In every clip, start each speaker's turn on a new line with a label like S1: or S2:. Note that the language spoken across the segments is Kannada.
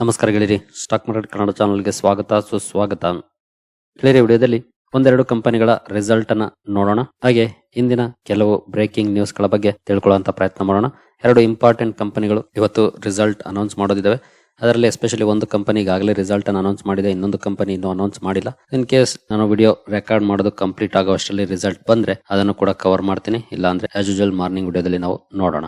S1: ನಮಸ್ಕಾರ ಗೆಳೆಯರಿ. ಸ್ಟಾಕ್ ಮಾರ್ಕೆಟ್ ಕನ್ನಡ ಚಾನಲ್ಗೆ ಸ್ವಾಗತ, ಸುಸ್ವಾಗತ. ಗೆಳೆಯರಿ, ವಿಡಿಯೋದಲ್ಲಿ ಒಂದೆರಡು ಕಂಪನಿಗಳ ರಿಸಲ್ಟ್ ಅನ್ನ ನೋಡೋಣ. ಹಾಗೆ ಇಂದಿನ ಕೆಲವು ಬ್ರೇಕಿಂಗ್ ನ್ಯೂಸ್ಗಳ ಬಗ್ಗೆ ತಿಳ್ಕೊಳ್ಳುವಂತ ಪ್ರಯತ್ನ ಮಾಡೋಣ. ಎರಡು ಇಂಪಾರ್ಟೆಂಟ್ ಕಂಪನಿಗಳು ಇವತ್ತು ರಿಸಲ್ಟ್ ಅನೌನ್ಸ್ ಮಾಡೋದಿದ್ದಾವೆ. ಅದರಲ್ಲಿ ಎಸ್ಪೆಷಲಿ ಒಂದು ಕಂಪನಿ ಈಗಾಗಲೇ ರಿಸಲ್ಟ್ ಅನ್ನು ಅನೌನ್ಸ್ ಮಾಡಿದೆ. ಇನ್ನೊಂದು ಕಂಪನಿ ಇನ್ನೂ ಅನೌನ್ಸ್ ಮಾಡಿಲ್ಲ. ಇನ್ ಕೇಸ್ ನಾನು ವಿಡಿಯೋ ರೆಕಾರ್ಡ್ ಮಾಡೋದು ಕಂಪ್ಲೀಟ್ ಆಗೋ ಅಷ್ಟರಲ್ಲಿ ರಿಸಲ್ಟ್ ಬಂದ್ರೆ ಅದನ್ನು ಕೂಡ ಕವರ್ ಮಾಡ್ತೀನಿ. ಇಲ್ಲಾಂದ್ರೆ ಆಸ್ ಯೂಶುವಲ್ ಮಾರ್ನಿಂಗ್ ವಿಡಿಯೋದಲ್ಲಿ ನಾವು ನೋಡೋಣ.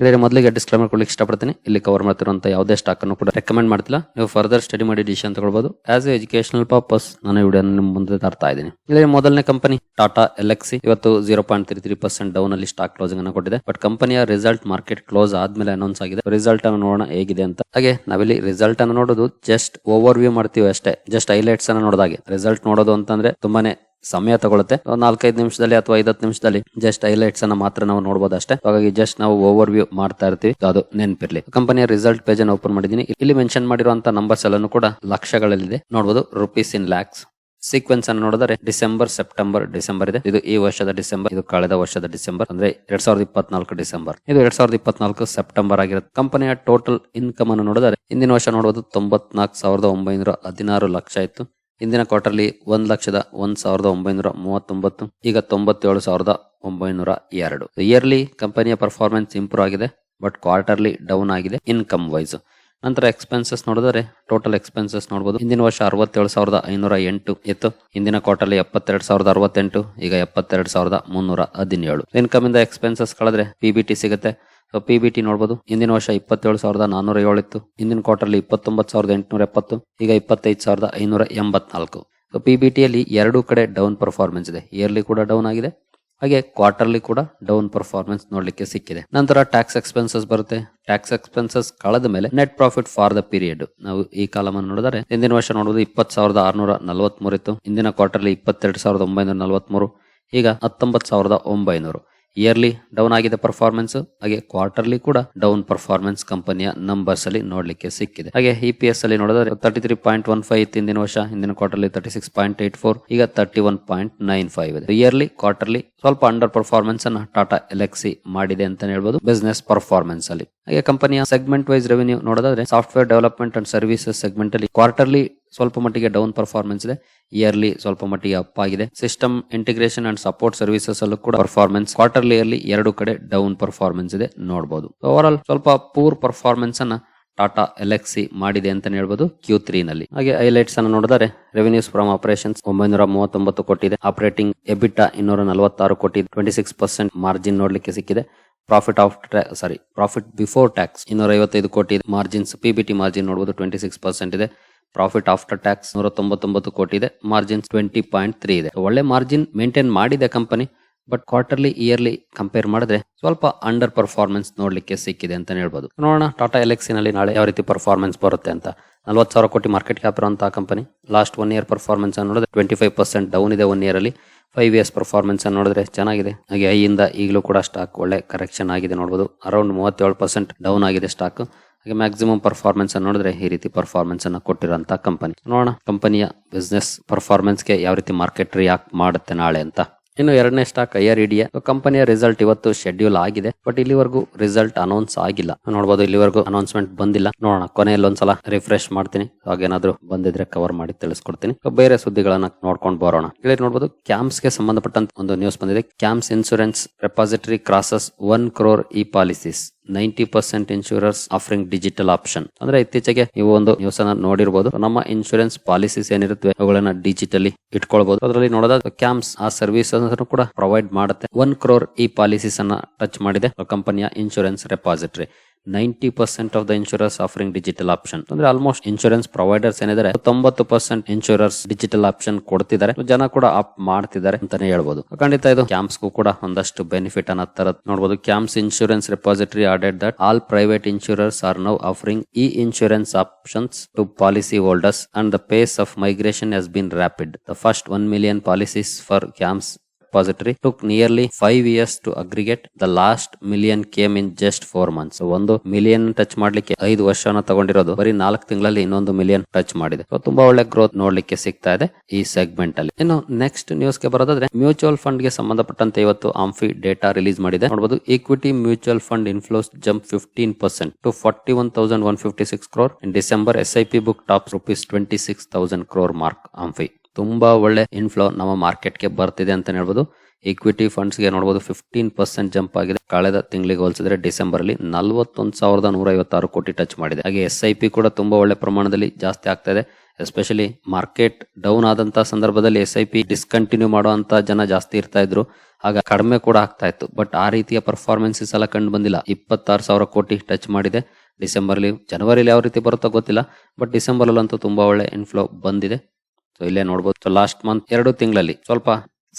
S1: ಇದರ ಮೊದಲಿಗೆ ಡಿಸ್ಕ್ಲೇಮರ್ ಕೊಡ್ಲಿಕ್ಕೆ ಇಷ್ಟಪಡ್ತೀನಿ. ಇಲ್ಲಿ ಕವರ್ ಮಾಡ್ತಿರುವಂತ ಯಾವುದೇ ಸ್ಟಾಕ್ ಅನ್ನು ಕೂಡ ರೆಕಮೆಂಡ್ ಮಾಡ್ತಿಲ್ಲ. ನೀವು ಫರ್ದರ್ ಸ್ಟಡಿ ಮಾಡಿ ಡಿಸಿಷನ್ ತಗೊಳ್ಬಹುದು ಆಸ್ ಎ ಎಜುಕೇಶನಲ್ ಪರ್ಪಸ್ ನಾನು ವಿಡಿಯೋ ನಿಮ್ಮ ಮುಂದೆ ತರ್ತಾ ಇದ್ದೀನಿ. ಇಲ್ಲಿ ಮೊದಲನೇ ಕಂಪನಿ ಟಾಟಾ ಎಲ್ಎಕ್ಸಿ ಇವತ್ತು zero point three three percent down ಅಲ್ಲಿ ಸ್ಟಾಕ್ ಕ್ಲೋಸಿಂಗ್ ಅನ್ನು ಕೊಟ್ಟಿದೆ. ಬಟ್ ಕಂಪನಿಯ ರಿಸಲ್ಟ್ ಮಾರ್ಕೆಟ್ ಕ್ಲೋಸ್ ಆದ್ಮೇಲೆ ಅನೌನ್ಸ್ ಆಗಿದೆ. ರಿಸಲ್ಟ್ ಅನ್ನು ನೋಡೋಣ ಹೇಗಿದೆ ಅಂತ. ಹಾಗೆ ನಾವಿಲ್ಲಿ ರಿಸಲ್ಟ್ ಅನ್ನು ನೋಡೋದು ಜಸ್ಟ್ ಓವರ್ ವ್ಯೂ ಮಾಡ್ತೀವಿ ಅಷ್ಟೇ. ಜಸ್ಟ್ ಹೈಲೈಟ್ಸ್ ಅನ್ನು ನೋಡಿದಾಗೆ. ರಿಸಲ್ಟ್ ನೋಡೋದು ಅಂತಂದ್ರೆ ತುಂಬಾನೇ ಸಮಯ ತಗೊಳುತ್ತೆ. ನಾಲ್ಕೈದು ನಿಮಿಷದಲ್ಲಿ ಅಥವಾ ಐದತ್ತು ನಿಮಿಷದಲ್ಲಿ ಜಸ್ಟ್ ಹೈಲೈಟ್ಸ್ ಅನ್ನ ಮಾತ್ರ ನಾವು ನೋಡಬಹುದು ಅಷ್ಟೇ. ಹಾಗಾಗಿ ಜಸ್ಟ್ ನಾವು ಓವರ್ ವ್ಯೂ ಮಾಡ್ತಾ ಇರ್ತೀವಿ. ಅದು ನೆನಪಿರ್ಲಿ. ಕಂಪನಿಯ ರಿಸಲ್ಟ್ ಪೇಜ್ ಅನ್ನು ಓಪನ್ ಮಾಡಿದೀನಿ. ಇಲ್ಲಿ ಮೆನ್ಷನ್ ಮಾಡಿರುವಂತ ನಂಬರ್ಸ್ ಎಲ್ಲಾನು ಕೂಡ ಲಕ್ಷಗಳಲ್ಲಿದೆ. ನೋಡಬಹುದು ರುಪೀಸ್ ಇನ್ ಲ್ಯಾಕ್ಸ್ ಸೀಕ್ವೆನ್ಸ್ ಅನ್ನು ನೋಡಿದರೆ ಡಿಸೆಂಬರ್, ಸೆಪ್ಟೆಂಬರ್, ಡಿಸೆಂಬರ್ ಇದೆ. ಇದು ಈ ವರ್ಷದ ಡಿಸೆಂಬರ್, ಇದು ಕಳೆದ ವರ್ಷದ ಡಿಸೆಂಬರ್. ಅಂದ್ರೆ ಎರಡ್ ಸಾವಿರದ ಇಪ್ಪತ್ನಾಲ್ಕು ಡಿಸೆಂಬರ್. ಇದು ಎರಡ್ ಸಾವಿರದ ಇಪ್ಪತ್ನಾಲ್ಕು ಸೆಪ್ಟೆಂಬರ್ ಆಗಿರುತ್ತೆ. ಕಂಪನಿಯ ಟೋಟಲ್ ಇನ್ಕಮ್ ಅನ್ನು ನೋಡಿದರೆ ಹಿಂದಿನ ವರ್ಷ ನೋಡಬಹುದು ತೊಂಬತ್ನಾಲ್ಕು ಸಾವಿರದ ಒಂಬೈನೂರ ಹದಿನಾರು ಲಕ್ಷ ಇತ್ತು. ಹಿಂದಿನ ಕ್ವಾರ್ಟರ್ಲಿ ಒಂದ್ ಲಕ್ಷದ ಒಂದ್ ಸಾವಿರದ ಒಂಬೈನೂರ ಮೂವತ್ತೊಂಬತ್ತು, ಈಗ ತೊಂಬತ್ತೇಳು ಸಾವಿರದ ಒಂಬೈನೂರ ಎರಡು. ಇಯರ್ಲಿ ಕಂಪನಿಯ ಪರ್ಫಾರ್ಮೆನ್ಸ್ ಇಂಪ್ರೂವ್ ಆಗಿದೆ ಬಟ್ ಕ್ವಾರ್ಟರ್ಲಿ ಡೌನ್ ಆಗಿದೆ ಇನ್ಕಮ್ ವೈಸ್ ನಂತರ ಎಕ್ಸ್ಪೆನ್ಸಸ್ ನೋಡಿದರೆ ಟೋಟಲ್ ಎಕ್ಸ್ಪೆನ್ಸಸ್ ನೋಡಬಹುದು ಹಿಂದಿನ ವರ್ಷ ಅರವತ್ತೇಳು ಸಾವಿರದ ಐನೂರ ಎಂಟು ಇತ್ತು, ಹಿಂದಿನ ಕ್ವಾರ್ಟರ್ಲಿ ಎಪ್ಪತ್ತೆರಡು ಸಾವಿರದ ಅರವತ್ತೆಂಟು, ಈಗ ಎಪ್ಪತ್ತೆರಡು ಸಾವಿರದ ಮುನ್ನೂರ ಹದಿನೇಳು. ಇನ್ಕಮ್ ಇಂದ ಎಕ್ಸ್ಪೆನ್ಸಸ್ ಕಳೆದ್ರೆ ಪಿ ಬಿ ಟಿ ಸಿಗುತ್ತೆ ಪಿ ಬಿ ಟಿ ನೋಡಬಹುದು ಹಿಂದಿನ ವರ್ಷ ಇಪ್ಪತ್ತೇಳು ಸಾವಿರದ ನಾನೂರ ಏಳು ಇತ್ತು. ಹಿಂದಿನ ಕ್ವಾರ್ಟರ್ಲಿ ಇಪ್ಪತ್ತೊಂಬತ್ತು ಸಾವಿರದ ಎಂಟುನೂರ ಎಪ್ಪತ್ತು. ಈಗ ಇಪ್ಪತ್ತೈದು ಸಾವಿರದ ಐನೂರ ಎಂಬತ್ನಾಲ್ಕು. ಸೊ ಪಿ ಬಿ ಟಿಯಲ್ಲಿ ಎರಡೂ ಕಡೆ ಡೌನ್ ಪರ್ಫಾರ್ಮೆನ್ಸ್ ಇದೆ. ಇಯರ್ಲಿ ಕೂಡ ಡೌನ್ ಆಗಿದೆ. ಹಾಗೆ ಕ್ವಾರ್ಟರ್ಲಿ ಕೂಡ ಡೌನ್ ಪರ್ಫಾರ್ಮೆನ್ಸ್ ನೋಡಲಿಕ್ಕೆ ಸಿಕ್ಕಿದೆ. ನಂತರ ಟ್ಯಾಕ್ಸ್ ಎಕ್ಸ್ಪೆನ್ಸಸ್ ಬರುತ್ತೆ. ಟ್ಯಾಕ್ಸ್ ಎಕ್ಸ್ಪೆನ್ಸಸ್ ಕಳೆದ ಮೇಲೆ net profit for the period ನಾವು ಈ ಕಾಲಮ್ ಅನ್ನು ನೋಡಿದರೆ ಹಿಂದಿನ ವರ್ಷ ನೋಡಬಹುದು ಇಪ್ಪತ್ತು ಸಾವಿರದ ಆರ್ನೂರ ನಲವತ್ಮೂರು ಇತ್ತು. ಹಿಂದಿನ ಕ್ವಾರ್ಟರ್ಲಿ ಇಪ್ಪತ್ತೆರಡು ಸಾವಿರದ ಒಂಬೈನೂರ ನಲವತ್ಮೂರು. ಈಗ ಹತ್ತೊಂಬತ್ತು ಸಾವಿರದ ಒಂಬೈನೂರು. ಇಯರ್ಲಿ ಡೌನ್ ಆಗಿದೆ ಪರ್ಫಾರ್ಮೆನ್ಸ್ ಹಾಗೆ ಕ್ವಾರ್ಟರ್ಲಿ ಕೂಡ ಡೌನ್ ಪರ್ಫಾರ್ಮೆನ್ಸ್ ಕಂಪನಿಯ ನಂಬರ್ಸ್ ಅಲ್ಲಿ ನೋಡಲಿಕ್ಕೆ ಸಿಕ್ಕಿದೆ. ಹಾಗೆ ಇ ಪಿ ಎಸ್ ಅಲ್ಲಿ ನೋಡಿದ್ರೆ thirty three point one five ಇತ್ತು ಹಿಂದಿನ ವರ್ಷ, ಹಿಂದಿನ quarterly thirty six point eight four ಈಗ thirty one point nine five ಇದೆ. ಇಯರ್ಲಿ ಕ್ವಾರ್ಟರ್ಲಿ ಸ್ವಲ್ಪ ಅಂಡರ್ ಪರ್ಫಾರ್ಮೆನ್ಸ್ ಅನ್ನು ಟಾಟಾ ಎಲೆಕ್ಸಿ ಮಾಡಿದೆ ಅಂತ ಹೇಳ್ಬೋದು ಬಿಸ್ನೆಸ್ ಪರ್ಫಾರ್ಮೆನ್ಸ್ ಅಲ್ಲಿ. ಹಾಗೆ ಕಂಪನಿಯ ಸೆಗ್ಮೆಂಟ್ ವೈಸ್ ರೆವೆನ್ಯೂ ನೋಡೋದಾದ್ರೆ software development and services segment ಅಲ್ಲಿ ಕ್ವಾರ್ಟರ್ಲಿ ಸ್ವಲ್ಪ ಮಟ್ಟಿಗೆ ಡೌನ್ ಪರ್ಫಾರ್ಮೆನ್ಸ್ ಇದೆ. ಇಯರ್ಲಿ ಸ್ವಲ್ಪ ಮಟ್ಟಿಗೆ ಅಪ್ ಆಗಿದೆ. System integration and support services ಅಲ್ಲೂ ಕೂಡ ಪರ್ಫಾರ್ಮೆನ್ಸ್ ಕ್ವಾರ್ಟರ್ಲಿ ಅಲ್ಲಿ ಎರಡು ಕಡೆ ಡೌನ್ ಪರ್ಫಾರ್ಮೆನ್ಸ್ ಇದೆ ನೋಡಬಹುದು ಓವರ್ ಆಲ್ ಸ್ವಲ್ಪ ಪೂರ್ ಪರ್ಫಾರ್ಮೆನ್ಸ್ ಅನ್ನ ಟಾಟಾ ಎಲೆಕ್ಸಿ ಮಾಡಿದೆ ಅಂತ ಹೇಳ್ಬೋದು ಕ್ಯೂ ತ್ರೀ ನಲ್ಲಿ. ಹಾಗೆ ಹೈಲೈಟ್ಸ್ ಅನ್ನು ನೋಡಿದರೆ ರೆವೆನ್ಯೂಸ್ ಫ್ರಮ್ ಆಪರೇಷನ್ಸ್ ಒಂಬೈನೂರ ಮೂವತ್ತೊಂಬತ್ತು ಇದೆ. ಆಪರೇಟಿಂಗ್ ಎಬಿಟಾ ಇನ್ನೂರ ನಲವತ್ತಾರು ಕೋಟಿ ಟ್ವೆಂಟಿ ಸಿಕ್ಸ್ ಪರ್ಸೆಂಟ್ ಮಾರ್ಜಿನ್ ನೋಡ್ಲಿಕ್ಕೆ ಸಿಕ್ಕಿದೆ. Profit of sorry profit before tax ಇನ್ನೂರ ಐವತ್ತೈದು ಕೋಟಿ ಮಾರ್ಜಿನ್ಸ್ ಪಿಬಿಟಿ ಮಾರ್ಜಿನ್ ನೋಡಬಹುದು ಟ್ವೆಂಟಿ ಸಿಕ್ಸ್ ಪರ್ಸೆಂಟ್ ಇದೆ. ಪ್ರಾಫಿಟ್ ಆಫ್ಟರ್ ಟ್ಯಾಕ್ಸ್ ನೂರ ತೊಂಬತ್ತೊಂಬತ್ತು ಕೋಟಿ ಇದೆ. ಮಾರ್ಜಿನ್ ಟ್ವೆಂಟಿ ಪಾಯಿಂಟ್ ತ್ರೀ ಇದೆ. ಒಳ್ಳೆ ಮಾರ್ಜಿನ್ ಮೇಂಟೈನ್ ಮಾಡಿದೆ company but quarterly yearly compare ಮಾಡಿದ್ರೆ ಸ್ವಲ್ಪ ಅಂಡರ್ ಪರ್ಫಾರ್ಮೆನ್ಸ್ ನೋಡಲಿಕ್ಕೆ ಸಿಕ್ಕಿದೆ ಅಂತ ಹೇಳ್ಬೋದು. ನೋಡೋಣ ಟಾಟಾ ಎಲೆಕ್ಸಿನಲ್ಲಿ ನಾಳೆ ಯಾವ ರೀತಿ ಪರ್ಫಾರ್ಮೆನ್ಸ್ ಬರುತ್ತೆ ಅಂತ. ನಲ್ವತ್ತು ಸಾವಿರ ಕೋಟಿ ಮಾರ್ಕೆಟ್ ಕ್ಯಾಪ್ ಇರುವಂತಹ company last one year performance ನೋಡಿದ್ರೆ ಟ್ವೆಂಟಿ ಫೈವ್ ಪರ್ಸೆಂಟ್ ಡೌನ್ ಇದೆ ಒನ್ ಇಯರ್ ಅಲ್ಲಿ. ಫೈವ್ ಇಯರ್ಸ್ ಪರ್ಫಾರ್ಮೆನ್ಸ್ ಅನ್ನು ನೋಡಿದ್ರೆ ಚೆನ್ನಾಗಿದೆ. ಹಾಗೆ ಐಯಿಂದ ಈಗಲೂ ಕೂಡ ಸ್ಟಾಕ್ ಒಳ್ಳೆ ಕರೆಕ್ಷನ್ ಆಗಿದೆ ನೋಡಬಹುದು ಅರೌಂಡ್ ಮೂವತ್ತೇಳು ಪರ್ಸೆಂಟ್ ಡೌನ್ ಆಗಿದೆ ಸ್ಟಾಕ್ ಹಾಗೆ ಮ್ಯಾಕ್ಸಿಮಮ್ ಪರ್ಫಾರ್ಮೆನ್ಸ್ ಅನ್ನು ನೋಡಿದ್ರೆ ಈ ರೀತಿ ಪರ್ಫಾರ್ಮೆನ್ಸ್ ಅನ್ನು ಕೊಟ್ಟಿರುವಂತ ಕಂಪನಿ ನೋಡೋಣ ಕಂಪನಿಯ ಬಿಸ್ನೆಸ್ ಪರ್ಫಾರ್ಮೆನ್ಸ್ಗೆ ಯಾವ ರೀತಿ ಮಾರ್ಕೆಟ್ ರಿಯಾಕ್ಟ್ ಮಾಡುತ್ತೆ ನಾಳೆ ಅಂತ. ಇನ್ನು ಎರಡನೇ ಸ್ಟಾಕ್ ಐಆರ್ ಇಡಿಯ ಕಂಪನಿಯ ರಿಸಲ್ಟ್ ಇವತ್ತು ಶೆಡ್ಯೂಲ್ ಆಗಿದೆ. ಬಟ್ ಇಲ್ಲಿವರೆಗೂ ರಿಸಲ್ಟ್ ಅನೌನ್ಸ್ ಆಗಿಲ್ಲ. ನೋಡಬಹುದು ಇಲ್ಲಿವರೆಗೂ ಅನೌನ್ಸ್ಮೆಂಟ್ ಬಂದಿಲ್ಲ. ನೋಡೋಣ, ಕೊನೆಯಲ್ಲಿ ಒಂದ್ಸಲ ರಿಫ್ರೆಶ್ ಮಾಡ್ತೀನಿ. ಹಾಗೇನಾದ್ರೂ ಬಂದಿದ್ರೆ ಕವರ್ ಮಾಡಿ ತಿಳಿಸ್ಕೊಡ್ತೀನಿ. ಬೇರೆ ಸುದ್ದಿಗಳನ್ನ ನೋಡ್ಕೊಂಡು ಬರೋಣ. ಇಲ್ಲಿ ನೋಡಬಹುದು ಕ್ಯಾಂಪ್ಸ್ಗೆ ಸಂಬಂಧಪಟ್ಟಂತ ಒಂದು ನ್ಯೂಸ್ ಬಂದಿದೆ. CAMS insurance repository crosses one crore e policies ninety percent insurers offering digital option ಅಂದ್ರೆ ಇತ್ತೀಚೆಗೆ ನೀವು ಒಂದು ನ್ಯೂಸ್ ಅನ್ನ ನೋಡಿರಬಹುದು ನಮ್ಮ ಇನ್ಶೂರೆನ್ಸ್ ಪಾಲಿಸೀಸ್ ಏನಿರುತ್ತೆ ಅವುಗಳನ್ನ ಡಿಜಿಟಲಿ ಇಟ್ಕೊಳ್ಬಹುದು ಅದರಲ್ಲಿ ನೋಡೋದಾದ್ರೆ ಕ್ಯಾಂಪ್ಸ್ ಆ ಸರ್ವಿಸ್ ಕೂಡ ಪ್ರೊವೈಡ್ ಮಾಡುತ್ತೆ. ಒನ್ ಕ್ರೋರ್ ಈ ಪಾಲಿಸೀಸ್ ಅನ್ನ ಟಚ್ ಮಾಡಿದೆ ಕಂಪನಿಯ insurance repository ninety percent of the insurers offering digital option ಅಂದ್ರೆ ಆಲ್ಮೋಸ್ಟ್ ಇನ್ಶೂರೆನ್ಸ್ ಪ್ರೊವೈಡರ್ಸ್ ಏನಿದ್ದಾರೆ ತೊಂಬತ್ತು ಪರ್ಸೆಂಟ್ ಇನ್ಶೂರರ್ಸ್ ಡಿಜಿಟಲ್ ಆಪ್ಷನ್ ಕೊಡ್ತಿದ್ದಾರೆ ಜನ ಕೂಡ ಆಪ್ ಮಾಡ್ತಿದ್ದಾರೆ ಅಂತಾನೆ ಹೇಳ್ಬೋದು. ಖಂಡಿತ ಇದು ಕ್ಯಾಂಪ್ಸ್ಗೂ ಕೂಡ ಒಂದಷ್ಟು ಬೆನಿಫಿಟ್ ಅನ್ನ ತರ ನೋಡಬಹುದು CAMS insurance repository added that all private insurers are now offering e insurance options to policy holders and the pace of migration has been rapid the first one million policies for CAMS repository took nearly five years to aggregate the last million came in just four months ಒಂದು ಮಿಲಿಯನ್ ಟಚ್ ಮಾಡ್ಲಿಕ್ಕೆ ಐದು ವರ್ಷನ ತಗೊಂಡಿರೋದು. ಬರೀ ನಾಲ್ಕು ತಿಂಗಳಲ್ಲಿ ಇನ್ನೊಂದು ಮಿಲಿಯನ್ ಟಚ್ ಮಾಡಿದೆ. ತುಂಬಾ ಒಳ್ಳೆ ಗ್ರೋತ್ ನೋಡ್ಲಿಕ್ಕೆ ಸಿಗ್ತಾ ಇದೆ ಈ ಸೆಗ್ಮೆಂಟ್ ಅಲ್ಲಿ. ಇನ್ನು ನೆಕ್ಸ್ಟ್ ನ್ಯೂಸ್ಗೆ ಬರೋದಾದ್ರೆ ಮ್ಯೂಚುವಲ್ ಫಂಡ್ಗೆ ಸಂಬಂಧಪಟ್ಟಂತೆ ಇವತ್ತು ಆಂಫಿ ಡೇಟಾ ರಿಲೀಸ್ ಮಾಡಿದೆ. ನೋಡಬಹುದು equity mutual fund inflows jump fifteen percent to forty one thousand one fifty six crore in December as book top rupees twenty six thousand crore mark AMFI ತುಂಬಾ ಒಳ್ಳೆ ಇನ್ಫ್ಲೋ ನಮ್ಮ ಮಾರ್ಕೆಟ್ಗೆ ಬರ್ತಿದೆ ಅಂತ ಹೇಳ್ಬೋದು. ಇಕ್ವಿಟಿ ಫಂಡ್ಸ್ಗೆ ನೋಡಬಹುದು ಫಿಫ್ಟೀನ್ ಪರ್ಸೆಂಟ್ ಜಂಪ್ ಆಗಿದೆ. ಕಳೆದ ತಿಂಗಳಿಗೆ ಹೋಲಿಸಿದ್ರೆ ಡಿಸೆಂಬರ್ ಅಲ್ಲಿ ನಲವತ್ತೊಂದು ಸಾವಿರದ ನೂರ ಐವತ್ತಾರು ಕೋಟಿ ಟಚ್ ಮಾಡಿದೆ. ಹಾಗೆ ಎಸ್ ಐ ಪಿ ಕೂಡ ತುಂಬಾ ಒಳ್ಳೆ ಪ್ರಮಾಣದಲ್ಲಿ ಜಾಸ್ತಿ ಆಗ್ತಾ ಇದೆ. ಎಸ್ಪೆಷಲಿ ಮಾರ್ಕೆಟ್ ಡೌನ್ ಆದಂತ ಸಂದರ್ಭದಲ್ಲಿ ಎಸ್ ಐ ಪಿ ಡಿಸ್ಕಂಟಿನ್ಯೂ ಮಾಡುವಂತ ಜನ ಜಾಸ್ತಿ ಇರ್ತಾ ಇದ್ರು. ಆಗ ಕಡಿಮೆ ಕೂಡ ಆಗ್ತಾ ಇತ್ತು. ಬಟ್ ಆ ರೀತಿಯ ಪರ್ಫಾರ್ಮೆನ್ಸ್ ಈ ಸಲ ಕಂಡು ಬಂದಿಲ್ಲ. ಇಪ್ಪತ್ತಾರು ಸಾವಿರ ಕೋಟಿ ಟಚ್ ಮಾಡಿದೆ. ಡಿಸೆಂಬರ್ ಅಲ್ಲಿ ಜನವರಿಲಿ ಯಾವ ರೀತಿ ಬರುತ್ತೋ ಗೊತ್ತಿಲ್ಲ. ಬಟ್ ಡಿಸೆಂಬರ್ ಅಲ್ಲಂತೂ ತುಂಬಾ ಒಳ್ಳೆ ಇನ್ಫ್ಲೋ ಬಂದಿದೆ. ಸೊ ಇಲ್ಲೇ ನೋಡ್ಬೋದು. ಲಾಸ್ಟ್ ಮಂತ್ ಎರಡು ತಿಂಗಳಲ್ಲಿ ಸ್ವಲ್ಪ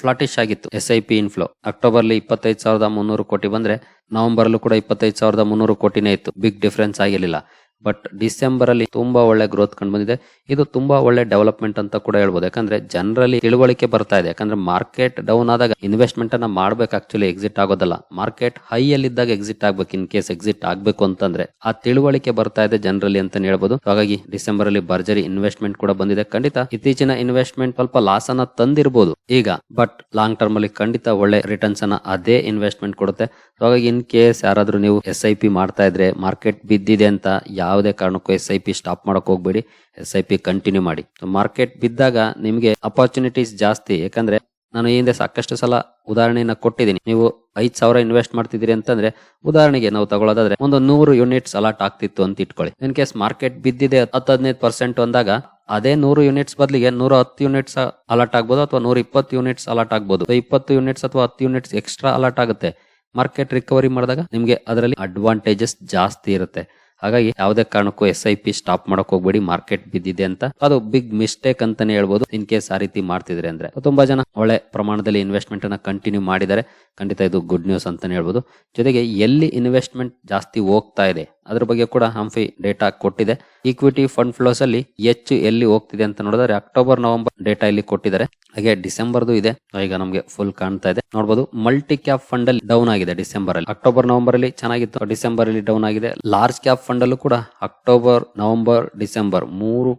S1: ಫ್ಲಾಟಿಶ್ ಆಗಿತ್ತು S I P inflow October ಅಲ್ಲಿ ಇಪ್ಪತ್ತೈದು ಸಾವಿರದ ಮುನ್ನೂರು ಕೋಟಿ ಬಂದ್ರೆ ನವೆಂಬರ್ ಅಲ್ಲೂ ಕೂಡ ಇಪ್ಪತ್ತೈದು ಸಾವಿರದ ಮುನ್ನೂರು ಕೋಟಿನೇ ಇತ್ತು. ಬಿಗ್ ಡಿಫ್ರೆನ್ಸ್ ಆಗಿರಲಿಲ್ಲ. ಬಟ್ ಡಿಸೆಂಬರ್ ಅಲ್ಲಿ ತುಂಬಾ ಒಳ್ಳೆ ಗ್ರೋತ್ ಕಂಡು ಬಂದಿದೆ. ಇದು ತುಂಬಾ ಒಳ್ಳೆ ಡೆವಲಪ್ಮೆಂಟ್ ಅಂತ ಕೂಡ ಹೇಳ್ಬೋದು. ಯಾಕಂದ್ರೆ ಜನರಲ್ಲಿ ತಿಳುವಳಿಕೆ ಬರ್ತಾ ಇದೆ. ಯಾಕಂದ್ರೆ ಮಾರ್ಕೆಟ್ ಡೌನ್ ಆದಾಗ ಇನ್ವೆಸ್ಟ್ಮೆಂಟ್ ಅನ್ನ ಮಾಡ್ಬೇಕು ಆಕ್ಚುಲಿ ಎಕ್ಸಿಟ್ ಆಗೋದಲ್ಲ. ಮಾರ್ಕೆಟ್ ಹೈ ಅಲ್ಲಿದ್ದಾಗ ಎಕ್ಸಿಟ್ ಆಗ್ಬೇಕು. ಇನ್ ಕೇಸ್ ಎಕ್ಸಿಟ್ ಆಗ್ಬೇಕು ಅಂತಂದ್ರೆ ಆ ತಿಳುವಳಿಕೆ ಬರ್ತಾ ಇದೆ ಜನರಲ್ಲಿ ಅಂತ ಹೇಳ್ಬೋದು. ಹಾಗಾಗಿ ಡಿಸೆಂಬರ್ ಅಲ್ಲಿ ಭರ್ಜರಿ ಇನ್ವೆಸ್ಟ್ಮೆಂಟ್ ಕೂಡ ಬಂದಿದೆ. ಖಂಡಿತ ಇತ್ತೀಚಿನ ಇನ್ವೆಸ್ಟ್ಮೆಂಟ್ ಸ್ವಲ್ಪ ಲಾಸ್ ಅನ್ನ ತಂದಿರಬಹುದು ಈಗ. ಬಟ್ ಲಾಂಗ್ ಟರ್ಮ್ ಅಲ್ಲಿ ಖಂಡಿತ ಒಳ್ಳೆ ರಿಟರ್ನ್ಸ್ ಅನ್ನ ಅದೇ ಇನ್ವೆಸ್ಟ್ಮೆಂಟ್ ಕೊಡುತ್ತೆ. ಹಾಗಾಗಿ ಇನ್ ಕೇಸ್ ಯಾರಾದ್ರೂ ನೀವು ಎಸ್ ಐ ಪಿ ಮಾಡ್ತಾ ಇದ್ರೆ ಮಾರ್ಕೆಟ್ ಬಿದ್ದಿದೆ ಅಂತ ಯಾವುದೇ ಕಾರಣಕ್ಕೂ ಎಸ್ ಐ ಪಿ ಸ್ಟಾಪ್ ಮಾಡಕ್ ಹೋಗ್ಬೇಡಿ. ಎಸ್ ಐ ಪಿ ಕಂಟಿನ್ಯೂ ಮಾಡಿ. ಮಾರ್ಕೆಟ್ ಬಿದ್ದಾಗ ನಿಮಗೆ ಅಪರ್ಚುನಿಟೀಸ್ ಜಾಸ್ತಿ. ಯಾಕಂದ್ರೆ ನಾನು ಈ ಹಿಂದೆ ಸಾಕಷ್ಟು ಸಲ ಉದಾಹರಣೆಯನ್ನ ಕೊಟ್ಟಿದ್ದೀನಿ. ನೀವು ಐದ್ ಸಾವಿರ ಇನ್ವೆಸ್ಟ್ ಮಾಡ್ತಿದ್ದೀರಿ ಅಂತಂದ್ರೆ ಉದಾಹರಣೆಗೆ ನಾವು ತಗೊಳ್ಳೋದಾದ್ರೆ ಒಂದು ನೂರು ಯೂನಿಟ್ಸ್ ಅಲಾಟ್ ಆಗ್ತಿತ್ತು ಅಂತ ಇಟ್ಕೊಳ್ಳಿ. ಇನ್ ಕೇಸ್ ಮಾರ್ಕೆಟ್ ಬಿದ್ದಿದೆ ಹತ್ತು ಹದಿನೈದು ಪರ್ಸೆಂಟ್ ಅಂದಾಗ ಅದೇ ನೂರು ಯೂನಿಟ್ಸ್ ಬದಲಿಗೆ ನೂರ ಹತ್ತು ಯೂನಿಟ್ಸ್ ಅಲಾಟ್ ಆಗ್ಬೋದು ಅಥವಾ ನೂರ ಇಪ್ಪತ್ತು ಯೂನಿಟ್ಸ್ ಅಲಾಟ್ ಆಗ್ಬೋದು. ಇಪ್ಪತ್ತು ಯೂನಿಟ್ಸ್ ಅಥವಾ ಹತ್ತು ಯೂನಿಟ್ಸ್ ಎಕ್ಸ್ಟ್ರಾ ಅಲಾಟ್ ಆಗುತ್ತೆ. ಮಾರ್ಕೆಟ್ ರಿಕವರಿ ಮಾಡಿದಾಗ ನಿಮಗೆ ಅದರಲ್ಲಿ ಅಡ್ವಾಂಟೇಜಸ್ ಜಾಸ್ತಿ ಇರುತ್ತೆ. ಹಾಗಾಗಿ ಯಾವುದೇ ಕಾರಣಕ್ಕೂ ಎಸ್ ಐ ಪಿ ಸ್ಟಾಪ್ ಮಾಡಕ್ ಹೋಗ್ಬೇಡಿ ಮಾರ್ಕೆಟ್ ಬಿದ್ದಿದೆ ಅಂತ. ಅದು ಬಿಗ್ ಮಿಸ್ಟೇಕ್ ಅಂತಾನೆ ಹೇಳ್ಬೋದು. ಇನ್ ಕೇಸ್ ಆ ರೀತಿ ಮಾಡ್ತಿದ್ರೆ ಅಂದ್ರೆ. ತುಂಬಾ ಜನ ಒಳ್ಳೆ ಪ್ರಮಾಣದಲ್ಲಿ ಇನ್ವೆಸ್ಟ್ಮೆಂಟ್ ಅನ್ನ ಕಂಟಿನ್ಯೂ ಮಾಡಿದ್ದಾರೆ. ಖಂಡಿತ ಇದು ಗುಡ್ ನ್ಯೂಸ್ ಅಂತಾನೆ ಹೇಳ್ಬೋದು. ಜೊತೆಗೆ ಎಲ್ಲಿ ಇನ್ವೆಸ್ಟ್ಮೆಂಟ್ ಜಾಸ್ತಿ ಹೋಗ್ತಾ ಇದೆ ಅದ್ರ ಬಗ್ಗೆ ಕೂಡ ಹಂಫಿ ಡೇಟಾ ಕೊಟ್ಟಿದೆ. ಈಕ್ವಿಟಿ ಫಂಡ್ ಫ್ಲೋಸ್ ಅಲ್ಲಿ ಹೆಚ್ಚು ಎಲ್ಲಿ ಹೋಗ್ತಿದೆ ಅಂತ ನೋಡಿದ್ರೆ ಅಕ್ಟೋಬರ್ ನವೆಂಬರ್ ಡೇಟಾ ಇಲ್ಲಿ ಕೊಟ್ಟಿದ್ದಾರೆ. ಹಾಗೆ ಡಿಸೆಂಬರ್ದು ಇದೆ. ಈಗ ನಮಗೆ ಫುಲ್ ಕಾಣ್ತಾ ಇದೆ. ನೋಡಬಹುದು ಮಲ್ಟಿ ಕ್ಯಾಪ್ ಫಂಡ್ ಅಲ್ಲಿ ಡೌನ್ ಆಗಿದೆ ಡಿಸೆಂಬರ್ ಅಲ್ಲಿ. ಅಕ್ಟೋಬರ್ ನವೆಂಬರ್ ಅಲ್ಲಿ ಚೆನ್ನಾಗಿತ್ತು. ಡಿಸೆಂಬರ್ ಅಲ್ಲಿ ಡೌನ್ ಆಗಿದೆ. ಲಾರ್ಜ್ ಕ್ಯಾಪ್ ಫಂಡ್ ಅಲ್ಲೂ ಕೂಡ ಅಕ್ಟೋಬರ್ ನವೆಂಬರ್ ಡಿಸೆಂಬರ್ ಮೂರು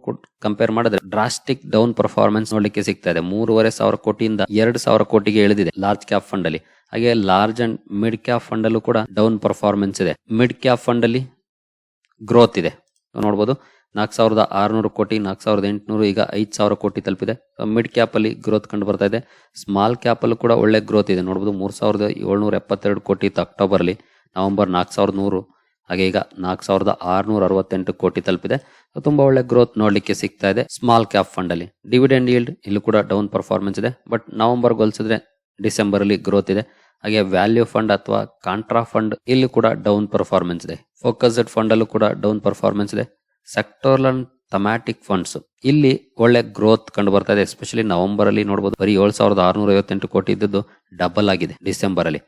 S1: ಕಂಪೇರ್ ಮಾಡಿದ್ರೆ ಡ್ರಾಸ್ಟಿಕ್ ಡೌನ್ ಪರ್ಫಾರ್ಮೆನ್ಸ್ ನೋಡ್ಲಿಕ್ಕೆ ಸಿಗ್ತಾ ಇದೆ. ಮೂರುವರೆ ಸಾವಿರ ಕೋಟಿಯಿಂದ ಎರಡು ಸಾವಿರ ಕೋಟಿಗೆ ಇಳಿದಿದೆ ಲಾರ್ಜ್ ಕ್ಯಾಪ್ ಫಂಡ್ ಅಲ್ಲಿ. ಹಾಗೆ large and mid cap fund ಅಲ್ಲೂ ಕೂಡ ಡೌನ್ ಪರ್ಫಾರ್ಮೆನ್ಸ್ ಇದೆ. ಮಿಡ್ ಕ್ಯಾಪ್ ಫಂಡ್ ಅಲ್ಲಿ ಗ್ರೋತ್ ಇದೆ. ನೋಡ್ಬೋದು. ನಾಲ್ಕು ಸಾವಿರದ ಆರುನೂರು ಕೋಟಿ, ನಾಲ್ಕು ಸಾವಿರದ ಎಂಟುನೂರು, ಈಗ ಐದು ಸಾವಿರ ಕೋಟಿ ತಲುಪಿದೆ. ಮಿಡ್ ಕ್ಯಾಪಲ್ಲಿ ಗ್ರೋತ್ ಕಂಡು ಬರ್ತಾ ಇದೆ. ಸ್ಮಾಲ್ ಕ್ಯಾಪ್ ಅಲ್ಲೂ ಕೂಡ ಒಳ್ಳೆ ಗ್ರೋತ್ ಇದೆ. ನೋಡ್ಬೋದು, ಮೂರು ಸಾವಿರದ ಏಳ್ನೂರ ಎಪ್ಪತ್ತೆರಡು ಕೋಟಿ ಇತ್ತು ಅಕ್ಟೋಬರ್ ಅಲ್ಲಿ ನವೆಂಬರ್ ನಾಲ್ಕು ಸಾವಿರದ ನೂರು, ಹಾಗೆ ಈಗ ನಾಲ್ಕು ಸಾವಿರದ ಆರುನೂರ ಅರವತ್ತೆಂಟು ಕೋಟಿ ತಲುಪಿದೆ. ತುಂಬ ಒಳ್ಳೆ ಗ್ರೋತ್ ನೋಡಲಿಕ್ಕೆ ಸಿಗ್ತಾ ಇದೆ ಸ್ಮಾಲ್ ಕ್ಯಾಪ್ ಫಂಡ್ ಅಲ್ಲಿ. ಡಿವಿಡೆಂಡ್ ಈಲ್ಡ್ ಇಲ್ಲೂ ಕೂಡ ಡೌನ್ ಪರ್ಫಾರ್ಮೆನ್ಸ್ ಇದೆ. ಬಟ್ ನವೆಂಬರ್ ಹೋಲಿಸಿದ್ರೆ ಡಿಸೆಂಬರ್ ಅಲ್ಲಿ ಗ್ರೋತ್ ಇದೆ. ಹಾಗೆ ವ್ಯಾಲ್ಯೂ ಫಂಡ್ ಅಥವಾ ಕಾಂಟ್ರಾ ಫಂಡ್ ಇಲ್ಲಿ ಕೂಡ ಡೌನ್ ಪರ್ಫಾರ್ಮೆನ್ಸ್ ಇದೆ. ಫೋಕಸ್ಡ್ ಫಂಡ್ ಅಲ್ಲೂ ಕೂಡ ಡೌನ್ ಪರ್ಫಾರ್ಮೆನ್ಸ್ ಇದೆ. ಸೆಕ್ಟೋರ್ಲ್ ಅಂಡ್ ಥಮ್ಯಾಟಿಕ್ ಫಂಡ್ಸ್ ಇಲ್ಲಿ ಒಳ್ಳೆ ಗ್ರೋತ್ ಕಂಡು ಬರ್ತಾ ಇದೆ. ಎಸ್ಪೆಷಲಿ ನವೆಂಬರ್ ಅಲ್ಲಿ ನೋಡಬಹುದು ಬರೀ ಏಳು ಸಾವಿರದ ಆರುನೂರ ಐವತ್ತೆಂಟು ಕೋಟಿ ಇದ್ದದ್ದು ಡಬಲ್ ಆಗಿದೆ ಡಿಸೆಂಬರ್ ಅಲ್ಲಿ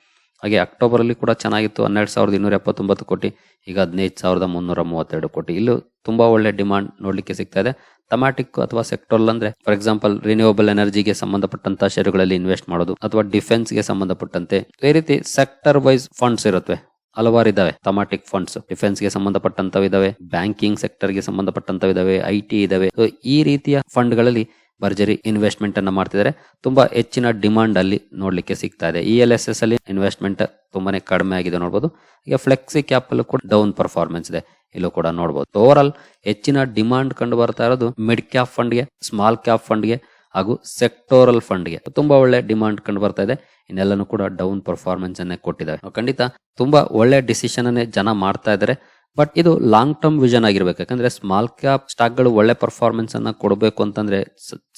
S1: ಹಾಗೆ ಅಕ್ಟೋಬರ್ ಅಲ್ಲಿ ಕೂಡ ಚೆನ್ನಾಗಿತ್ತು, ಹನ್ನೆರಡು ಸಾವಿರದ ಇನ್ನೂರ ಎಪ್ಪತ್ತೊಂಬತ್ತು ಕೋಟಿ, ಈಗ ಹದಿನೈದು ಸಾವಿರದ ಮುನ್ನೂರ ಮೂವತ್ತೆರಡು ಕೋಟಿ. ಇಲ್ಲೂ ತುಂಬಾ ಒಳ್ಳೆ ಡಿಮಾಂಡ್ ನೋಡಲಿಕ್ಕೆ ಸಿಗ್ತಾ ಇದೆ. ಥಮಾಟಿಕ್ ಅಥವಾ ಸೆಕ್ಟೋರ್ಲ್ ಅಂದ್ರೆ ಫಾರ್ ಎಕ್ಸಾಂಪಲ್ ರಿನ್ಯೂವಬಲ್ ಎನರ್ಜಿಗೆ ಸಂಬಂಧಪಟ್ಟಂತ ಷೇರುಗಳಲ್ಲಿ ಇನ್ವೆಸ್ಟ್ ಮಾಡೋದು, ಅಥವಾ ಡಿಫೆನ್ಸ್ಗೆ ಸಂಬಂಧಪಟ್ಟಂತೆ. ಈ ರೀತಿ ಸೆಕ್ಟರ್ ವೈಸ್ ಫಂಡ್ಸ್ ಇರುತ್ತವೆ ಹಲವಾರು ಇದಾವೆ. ಥಮಾಟಿಕ್ ಫಂಡ್ಸ್ ಡಿಫೆನ್ಸ್ಗೆ ಸಂಬಂಧಪಟ್ಟಂತವ್ ಇದಾವೆ ಬ್ಯಾಂಕಿಂಗ್ ಸೆಕ್ಟರ್ಗೆ ಸಂಬಂಧಪಟ್ಟಂತವ್ ಇದಾವೆ ಐ ಟಿ ಇದಾವೆ. ಈ ರೀತಿಯ ಫಂಡ್ಗಳಲ್ಲಿ ಭರ್ಜರಿ ಇನ್ವೆಸ್ಟ್ಮೆಂಟ್ ಅನ್ನ ಮಾಡ್ತಿದ್ದಾರೆ ತುಂಬಾ ಹೆಚ್ಚಿನ ಡಿಮಾಂಡ್ ಅಲ್ಲಿ ನೋಡ್ಲಿಕ್ಕೆ ಸಿಗ್ತಾ ಇದೆ. ಇ ಎಲ್ ಎಸ್ ಎಸ್ ಅಲ್ಲಿ ಇನ್ವೆಸ್ಟ್ಮೆಂಟ್ ತುಂಬಾನೇ ಕಡಿಮೆ ಆಗಿದೆ ನೋಡಬಹುದು ಈಗ ಫ್ಲೆಕ್ಸಿ ಕ್ಯಾಪ್ ಅಲ್ಲೂ ಕೂಡ ಡೌನ್ ಪರ್ಫಾರ್ಮೆನ್ಸ್ ಇದೆ. ಇಲ್ಲೂ ಕೂಡ ನೋಡಬಹುದು ಓವರ್ ಆಲ್ ಹೆಚ್ಚಿನ ಡಿಮಾಂಡ್ ಕಂಡು ಬರ್ತಾ ಇರೋದು ಮಿಡ್ ಕ್ಯಾಪ್ ಫಂಡ್ಗೆ ಸ್ಮಾಲ್ ಕ್ಯಾಪ್ ಫಂಡ್ಗೆ ಹಾಗೂ ಸೆಕ್ಟೋರಲ್ ಫಂಡ್ಗೆ ತುಂಬಾ ಒಳ್ಳೆ ಡಿಮಾಂಡ್ ಕಂಡು ಬರ್ತಾ ಇದೆ. ಇನ್ನೆಲ್ಲನೂ ಕೂಡ ಡೌನ್ ಪರ್ಫಾರ್ಮೆನ್ಸ್ ಅನ್ನೇ ಕೊಟ್ಟಿದ್ದಾರೆ. ಖಂಡಿತ ತುಂಬಾ ಒಳ್ಳೆ ಡಿಸಿಷನ್ ಅನ್ನೇ ಜನ ಮಾಡ್ತಾ ಇದ್ದಾರೆ. ಬಟ್ ಇದು ಲಾಂಗ್ ಟರ್ಮ್ ವಿಷನ್ ಆಗಿರ್ಬೇಕು. ಯಾಕಂದ್ರೆ ಸ್ಮಾಲ್ ಕ್ಯಾಪ್ ಸ್ಟಾಕ್ಗಳು ಒಳ್ಳೆ ಪರ್ಫಾರ್ಮೆನ್ಸ್ ಅನ್ನ ಕೊಡಬೇಕು ಅಂತಂದ್ರೆ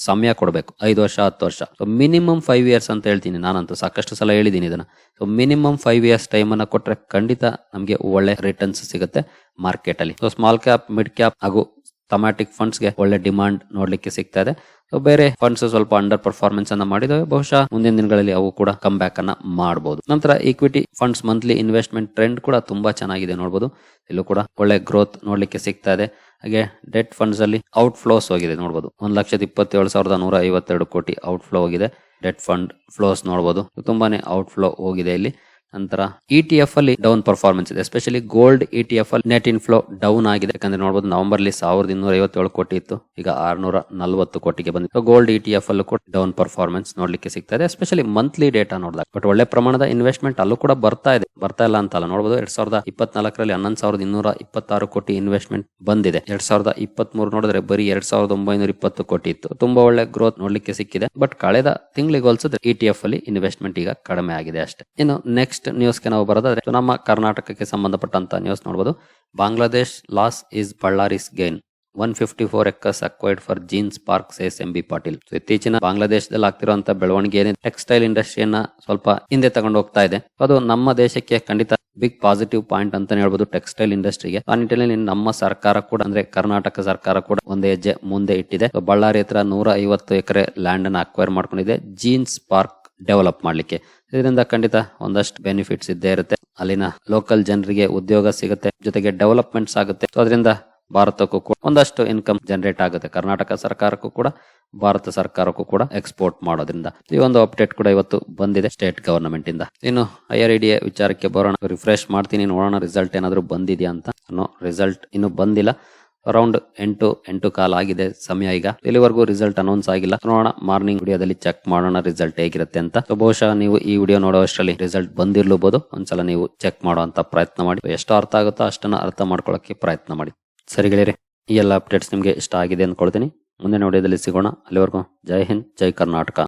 S1: ಸಮಯ ಕೊಡಬೇಕು. ಐದು ವರ್ಷ, ಹತ್ತು ವರ್ಷ. ಸೊ ಮಿನಿಮಮ್ ಫೈವ್ ಇಯರ್ಸ್ ಅಂತ ಹೇಳ್ತೀನಿ ನಾನಂತೂ. ಸಾಕಷ್ಟು ಸಲ ಹೇಳಿದ್ದೀನಿ ಇದನ್ನ. So minimum five years time ಅನ್ನ ಕೊಟ್ರೆ ಖಂಡಿತ ನಮಗೆ ಒಳ್ಳೆ ರಿಟರ್ನ್ಸ್ ಸಿಗುತ್ತೆ ಮಾರ್ಕೆಟ್ ಅಲ್ಲಿ. So small cap mid cap ಹಾಗೂ ಥಮಾಟಿಕ್ ಫಂಡ್ಸ್ಗೆ ಒಳ್ಳೆ ಡಿಮಾಂಡ್ ನೋಡ್ಲಿಕ್ಕೆ ಸಿಗ್ತಾ ಇದೆ. ಬೇರೆ ಫಂಡ್ಸ್ ಸ್ವಲ್ಪ ಅಂಡರ್ ಪರ್ಫಾರ್ಮೆನ್ಸ್ ಅನ್ನ ಮಾಡಿದಾವೆ. ಬಹುಶಃ ಮುಂದಿನ ದಿನಗಳಲ್ಲಿ ಅವು ಕೂಡ ಕಮ್ ಬ್ಯಾಕ್ ಅನ್ನ ಮಾಡಬಹುದು ನಂತರ equity funds monthly investment trend ಕೂಡ ತುಂಬಾ ಚೆನ್ನಾಗಿದೆ ನೋಡಬಹುದು ಇಲ್ಲೂ ಕೂಡ ಒಳ್ಳೆ ಗ್ರೋತ್ ನೋಡ್ಲಿಕ್ಕೆ ಸಿಗ್ತಾ ಇದೆ. ಹಾಗೆ ಡೆಟ್ ಫಂಡ್ಸ್ ಅಲ್ಲಿ ಔಟ್ ಫ್ಲೋಸ್ ಹೋಗಿದೆ ನೋಡಬಹುದು ಒಂದ್ ಲಕ್ಷದ ಇಪ್ಪತ್ತೇಳು ಸಾವಿರದ ನೂರ ಐವತ್ತೆರಡು ಕೋಟಿ ಔಟ್ ಫ್ಲೋ ಹೋಗಿದೆ. ಡೆಟ್ ಫಂಡ್ ಫ್ಲೋಸ್ ನೋಡಬಹುದು ತುಂಬಾನೇ ಔಟ್ ಫ್ಲೋ ಹೋಗಿದೆ ಇಲ್ಲಿ. ನಂತರ ಇ ಟಿ ಎಫ್ ಅಲ್ಲಿ ಡೌನ್ ಪರ್ಫಾರ್ಮೆನ್ಸ್ ಇದೆ. Especially gold E T F ಅಲ್ಲಿ ನೆಟ್ ಇನ್ಫ್ಲೋ ಡೌನ್ ಆಗಿದೆ. ಯಾಕಂದ್ರೆ ನೋಡಬಹುದು ನವೆಂಬರ್ ಅಲ್ಲಿ ಸಾವಿರದ ಇನ್ನೂರ ಐವತ್ತೇಳು ಕೋಟಿ ಇತ್ತು. ಈಗ ಆರ್ನೂರ ನಲವತ್ತು ಕೋಟಿಗೆ ಬಂದಿದೆ. ಗೋಲ್ಡ್ ಇ ಟಿ ಎಫ್ ಅಲ್ಲೂ ಕೂಡ ಡೌನ್ ಪರ್ಫಾರ್ಮೆನ್ಸ್ ನೋಡ್ಲಿಕ್ಕೆ ಸಿಗ್ತಾ ಇದೆ. ಎಸ್ಪೆಷಲಿ ಮಂತ್ಲಿ ಡೇಟಾ ನೋಡಿದಾಗ. ಬಟ್ ಒಳ್ಳೆ ಪ್ರಮಾಣದ ಇನ್ವೆಸ್ಟ್ಮೆಂಟ್ ಅಲ್ಲೂ ಕೂಡ ಬರ್ತಾ ಇದೆ. ಬರ್ತಾ ಇಲ್ಲ ಅಂತಲ್ಲ. ನೋಡಬಹುದು ಎರಡ್ ಸಾವಿರದ ಇಪ್ಪತ್ನಾಲ್ಕರಲ್ಲಿ ಹನ್ನೊಂದು ಸಾವಿರದ ಇನ್ನೂರ ಇಪ್ಪತ್ತಾರು ಕೋಟಿ ಇನ್ವೆಸ್ಟ್ಮೆಂಟ್ ಬಂದಿದೆ. ಎರಡ್ ಸಾವಿರದ ಇಪ್ಪತ್ತ್ ಮೂರು ನೋಡಿದ್ರೆ ಬರೀ ಎರಡ್ ಸಾವಿರದ ಒಂಬೈನೂರ ಇಪ್ಪತ್ತು ಕೋಟಿ ಇತ್ತು. ತುಂಬಾ ಒಳ್ಳೆ ಗ್ರೋತ್ ನೋಡ್ಲಿಕ್ಕೆ ಸಿಕ್ಕಿದೆ. ಬಟ್ ಕಳೆದ ತಿಂಗಳಿಗೆ ಹೋಲಿಸಿದ್ರೆ ಇ ಟಿ ಎಫ್ ಅಲ್ಲಿ ಇನ್ವೆಸ್ಟ್ಮೆಂಟ್ ಈಗ ಕಡಿಮೆ ಆಗಿದೆ ಅಷ್ಟೇ. ಇನ್ನು ನೆಕ್ಸ್ಟ್ ನ್ಯೂಸ್ಗೆ ನಾವು ಬರೋದಾದ್ರೆ ನಮ್ಮ ಕರ್ನಾಟಕಕ್ಕೆ ಸಂಬಂಧಪಟ್ಟಂತ ನ್ಯೂಸ್ ನೋಡಬಹುದು Bangladesh loss is Ballari's gain one fifty four acres acquired for jeans park says M B Patil so ಇತ್ತೀಚಿನ ಬಾಂಗ್ಲಾದೇಶದಲ್ಲಿ ಆಗ್ತಿರುವಂತ ಬೆಳವಣಿಗೆ ಟೆಕ್ಸ್ಟೈಲ್ ಇಂಡಸ್ಟ್ರಿಯನ್ನ ಸ್ವಲ್ಪ ಹಿಂದೆ ತಗೊಂಡು ಹೋಗ್ತಾ ಇದೆ. ಅದು ನಮ್ಮ ದೇಶಕ್ಕೆ ಖಂಡಿತ ಬಿಗ್ ಪಾಸಿಟಿವ್ ಪಾಯಿಂಟ್ ಅಂತಾನೆ ಹೇಳ್ಬೋದು ಟೆಕ್ಸ್ಟೈಲ್ ಇಂಡಸ್ಟ್ರಿಗೆ ಆ ನಿಟ್ಟಿನಲ್ಲಿ ನಮ್ಮ ಸರ್ಕಾರ ಕೂಡ ಅಂದ್ರೆ ಕರ್ನಾಟಕ ಸರ್ಕಾರ ಕೂಡ ಒಂದು ಹೆಜ್ಜೆ ಮುಂದೆ ಇಟ್ಟಿದೆ. ಬಳ್ಳಾರಿ ಹತ್ರ ನೂರ ಐವತ್ತು ಎಕರೆ ಲ್ಯಾಂಡ್ ಅನ್ನು ಅಕ್ವೈರ್ ಮಾಡ್ಕೊಂಡಿದೆ. ಜೀನ್ಸ್ ಪಾರ್ಕ್ ಡೆವಲಪ್ ಮಾಡ್ಲಿಕ್ಕೆ. ಇದರಿಂದ ಖಂಡಿತ ಒಂದಷ್ಟು ಬೆನಿಫಿಟ್ಸ್ ಇದ್ದೇ ಇರುತ್ತೆ. ಅಲ್ಲಿನ ಲೋಕಲ್ ಜನರಿಗೆ ಉದ್ಯೋಗ ಸಿಗುತ್ತೆ, ಜೊತೆಗೆ ಡೆವಲಪ್ಮೆಂಟ್ಸ್ ಆಗುತ್ತೆ. ಅದರಿಂದ ಭಾರತಕ್ಕೂ ಕೂಡ ಒಂದಷ್ಟು ಇನ್ಕಮ್ ಜನರೇಟ್ ಆಗುತ್ತೆ. ಕರ್ನಾಟಕ ಸರ್ಕಾರಕ್ಕೂ ಕೂಡ, ಭಾರತ ಸರ್ಕಾರಕ್ಕೂ ಕೂಡ ಎಕ್ಸ್ಪೋರ್ಟ್ ಮಾಡೋದ್ರಿಂದ ಈ ಒಂದು ಅಪ್ಡೇಟ್ ಕೂಡ ಇವತ್ತು ಬಂದಿದೆ ಸ್ಟೇಟ್ ಗವರ್ನಮೆಂಟ್ ಇಂದ. ಇನ್ನು ಹೈಯರ್ ಐಡಿಯ ವಿಚಾರಕ್ಕೆ ಬರೋಣ. ರಿಫ್ರೆಶ್ ಮಾಡ್ತೀನಿ, ನೋಡೋಣ ರಿಸಲ್ಟ್ ಏನಾದರೂ ಬಂದಿದೆಯಾ ಅಂತ ರಿಸಲ್ಟ್ ಇನ್ನು ಬಂದಿಲ್ಲ. ಅರೌಂಡ್ ಎಂಟು ಎಂಟು ಕಾಲ ಆಗಿದೆ ಸಮಯ ಈಗ. ಇಲ್ಲಿವರೆಗೂ ರಿಸಲ್ಟ್ ಅನೌನ್ಸ್ ಆಗಿಲ್ಲ. ನೋಡೋಣ ಮಾರ್ನಿಂಗ್ ವಿಡಿಯೋದಲ್ಲಿ ಚೆಕ್ ಮಾಡೋಣ ರಿಸಲ್ಟ್ ಹೇಗಿರುತ್ತೆ ಅಂತ. ಬಹುಶಃ ನೀವು ಈ ವಿಡಿಯೋ ನೋಡುವಷ್ಟರಲ್ಲಿ ರಿಸಲ್ಟ್ ಬಂದಿರಲೂಬಹುದು ಒಂದ್ಸಲ ನೀವು ಚೆಕ್ ಮಾಡುವಂತ ಪ್ರಯತ್ನ ಮಾಡಿ. ಎಷ್ಟು ಅರ್ಥ ಆಗುತ್ತೋ ಅಷ್ಟನ್ನ ಅರ್ಥ ಮಾಡ್ಕೊಳ್ಳೋಕೆ ಪ್ರಯತ್ನ ಮಾಡಿ. ಸರಿ ಗೆಳೆಯರೆ, ಈ ಎಲ್ಲ ಅಪ್ಡೇಟ್ಸ್ ನಿಮಗೆ ಇಷ್ಟ ಆಗಿದೆ ಅಂದ್ಕೊಳ್ತೀನಿ. ಮುಂದಿನ ವಿಡಿಯೋದಲ್ಲಿ ಸಿಗೋಣ. ಅಲ್ಲಿವರೆಗೂ ಜೈ ಹಿಂದ್, ಜೈ ಕರ್ನಾಟಕ.